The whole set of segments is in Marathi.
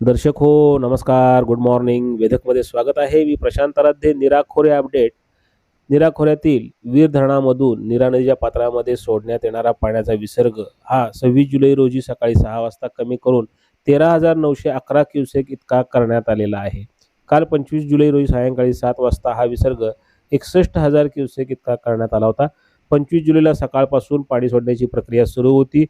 दर्शक हो नमस्कार गुड मॉर्निंग वेदकमध्ये स्वागत आहे. मी प्रशांत आराध्ये निराखोरे अपडेट. निराखोऱ्यातील वीर धरणामधून निरा नदीच्या पात्रामध्ये सोडण्यात येणारा पाण्याचा विसर्ग हा सव्वीस जुलै रोजी सकाळी सहा वाजता कमी करून तेरा हजार नऊशे अकरा क्युसेक इतका करण्यात आलेला आहे. काल पंचवीस जुलै रोजी सायंकाळी सात वाजता हा विसर्ग एकसष्ट हजार क्युसेक इतका करण्यात आला होता. पंचवीस जुलैला सकाळपासून पाणी सोडण्याची प्रक्रिया सुरू होती.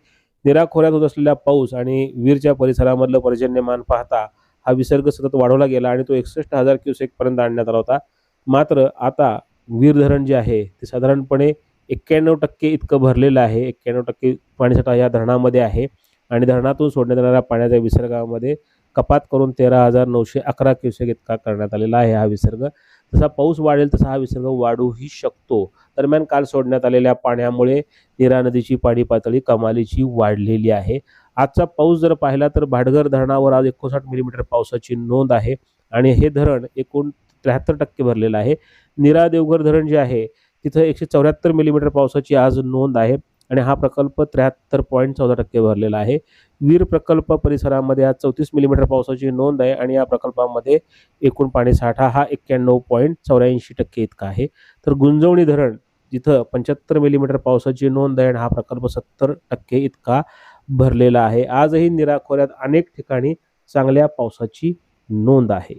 निराखोऱ्यात होत असलेला पाऊस आणि वीरच्या परिसरामधलं पर्जन्यमान पाहता हा विसर्ग सतत वाढवला गेला आणि तो एकसष्ट हजार क्युसेकपर्यंत आणण्यात आला होता. मात्र आता वीर धरण जे आहे ते साधारणपणे एक्क्याण्णव टक्के इतकं भरलेलं आहे. एक्क्याण्णव टक्के पाणीसाठा या धरणामध्ये आहे आणि धरणातून सोडण्यात येणाऱ्या पाण्याच्या विसर्गामध्ये कपात करून तेरा हजार नऊशे अकरा क्युसेक इतका करण्यात आलेला आहे हा विसर्ग. जसा पाऊस वाढेल तसा हा विसर्ग वाढूही शकतो. दरम्यान काल सोडण्यात आलेल्या पाण्यामुळे निरा नदीची पाणी पातळी कमालीची वाढलेली आहे. आजचा पाऊस जर पाहिला तर भाडघर धरणावर आज एकोणसाठ मिलीमीटर पावसाची नोंद आहे आणि हे धरण एकूण त्र्याहत्तर टक्के भरलेलं आहे. निरा देवघर धरण जे आहे तिथं एकशे चौऱ्याहत्तर मिलीमीटर पावसाची आज नोंद आहे. आणि हा प्रकल्प त्र्याहत्तर पॉईंट चौदा टक्के भरलेला आहे. वीर प्रकल्प परिसरामध्ये आज चौतीस मिलीमीटर पावसाची नोंद आहे आणि या प्रकल्पामध्ये एकूण पाणीसाठा हा एक्क्याण्णव पॉईंट चौऱ्याऐंशी टक्के इतका आहे. तर गुंजवणी धरण जिथं पंच्याहत्तर मिलीमीटर पावसाची नोंद आहे आणि हा प्रकल्प सत्तर टक्के इतका भरलेला आहे. आजही निराखोऱ्यात अनेक ठिकाणी चांगल्या पावसाची नोंद आहे.